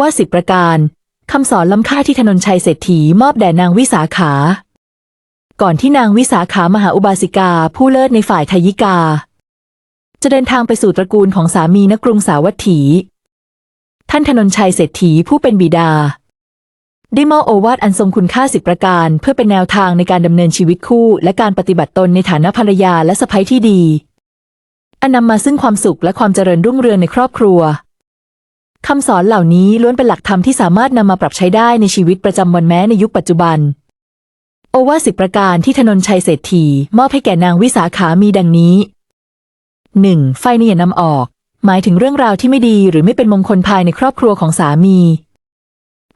วาทสิบประการคำสอนล้ำค่าที่ธนนชัยเศรษฐีมอบแด่นางวิสาขา ก่อนที่นางวิสาขามหาอุบาสิกาผู้เลิศในฝ่ายทยิกา จะเดินทางไปสู่ตระกูลของสามีนกรุงสาวัตถี ท่านธนนชัยเศรษฐีผู้เป็นบิดา ได้มอบโอวาทอันทรงคุณค่าสิบประการ เพื่อเป็นแนวทางในการดำเนินชีวิตคู่ และการปฏิบัติตนในฐานะภรรยาและสะใภ้ที่ดีอันนำมาซึ่งความสุขและความเจริญรุ่งเรืองในครอบครัวำสอนเหล่านี้ล้วนเป็นหลักธรรมที่สามารถนำมาปรับใช้ได้ในชีวิตประจำวันแม้ในยุคปัจจุบัน โอวาสิบประการที่ธนนชัยเศรษฐีมอบให้แก่นางวิสาขามีดังนี้ 1. ไฟนี่อย่านำออก หมายถึงเรื่องราวที่ไม่ดีหรือไม่เป็นมงคลภายในครอบครัวของสามี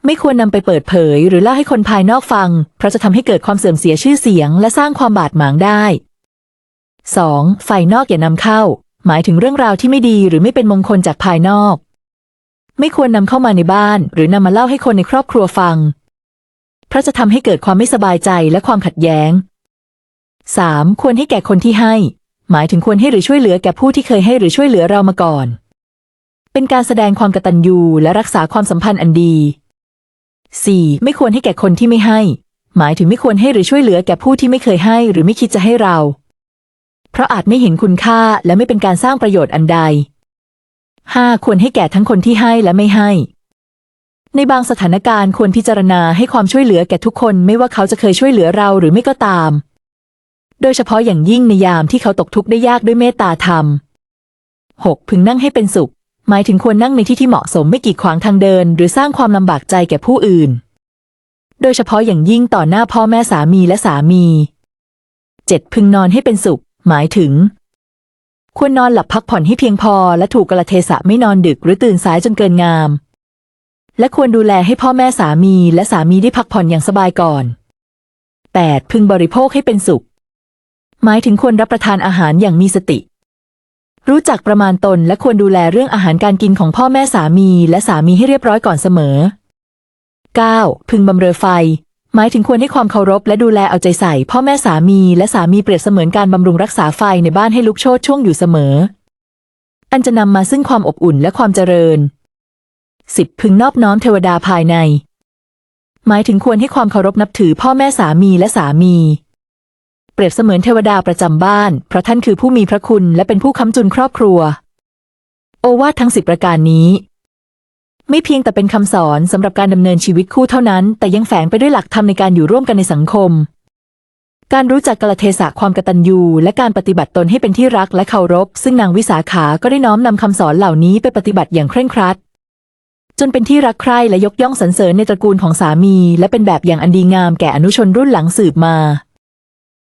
ไม่ควรนำไปเปิดเผย หรือเล่าให้คนภายนอกฟัง เพราะจะทำให้เกิดความเสื่อมเสียชื่อเสียง และสร้างความบาดหมางได้ 2. ไฟนอกอย่านำเข้า หมายถึงเรื่องราวที่ไม่ดีหรือไม่เป็นมงคลจากภายนอก ไม่ควรนำเข้ามาในบ้าน หรือนำมาเล่าให้คนในครอบครัวฟัง เพราะจะทำให้เกิดความไม่สบายใจและความขัดแย้ง 3. ควรให้แก่คนที่ให้ หมายถึงควรให้หรือช่วยเหลือแก่ผู้ที่เคยให้หรือช่วยเหลือเรามาก่อน เป็นการแสดงความกตัญญูและรักษาความสัมพันธ์อันดี 4. ไม่ควรให้แก่คนที่ไม่ให้ หมายถึงไม่ควรให้หรือช่วยเหลือแก่ผู้ที่ไม่เคยให้ หรือไม่คิดจะให้เรา เพราะอาจไม่เห็นคุณค่าและไม่เป็นการสร้างประโยชน์อันใด 5. ควรให้แก่ทั้งคนที่ให้และไม่ให้ ในบางสถานการณ์ควรพิจารณาให้ความช่วยเหลือแก่ทุกคนไม่ว่าเขาจะเคยช่วยเหลือเราหรือไม่ก็ตาม โดยเฉพาะอย่างยิ่งในยามที่เขาตกทุกข์ได้ยากด้วยเมตตาธรรม 6. พึงนั่งให้เป็นสุข หมายถึงควรนั่งในที่ที่เหมาะสมไม่กีดขวางทางเดิน หรือสร้างความลำบากใจแก่ผู้อื่น โดยเฉพาะอย่างยิ่งต่อหน้าพ่อแม่สามีและสามี 7. พึงนอนให้เป็นสุข หมายถึง ควรนอนหลับพักผ่อนให้เพียงพอ และถูกกระเทศะไม่นอนดึกหรือตื่นสายจนเกินงาม และควรดูแลให้พ่อแม่สามีและสามีได้พักผ่อนอย่างสบายก่อน 8. พึงบริโภคให้เป็นสุข หมายถึงควรรับประทานอาหารอย่างมีสติ รู้จักประมาณตนและควรดูแลเรื่องอาหารการกินของพ่อแม่สามีและสามีให้เรียบร้อยก่อนเสมอ 9. พึงบำเรอไฟ หมายถึงควรให้ความเคารพและดูแลเอาใจใส่ พ่อแม่สามีและสามีเปรียบเสมือนการบำรุงรักษาไฟในบ้านให้ลุกโชนช่วงอยู่เสมอ อันจะนำมาซึ่งความอบอุ่นและความเจริญ 10. พึงนอบน้อมเทวดาภายใน หมายถึงควรให้ความเคารพนับถือพ่อแม่สามีและสามี เปรียบเสมือนเทวดาประจำบ้าน เพราะท่านคือผู้มีพระคุณและเป็นผู้ค้ำจุนครอบครัว โอวาททั้งสิบประการนี้ ไม่เพียงแต่เป็นคำสอนสำหรับการดำเนินชีวิตคู่เท่านั้น แต่ยังแฝงไปด้วยหลักธรรมในการอยู่ร่วมกันในสังคม การรู้จักกลเทศะความกตัญญู และการปฏิบัติตนให้เป็นที่รักและเคารพ ซึ่งนางวิสาขาก็ได้น้อมนำคำสอนเหล่านี้ไปปฏิบัติอย่างเคร่งครัด จนเป็นที่รักใคร่และยกย่องสรรเสริญในตระกูลของสามี และเป็นแบบอย่างอันดีงามแก่อนุชนรุ่นหลังสืบมา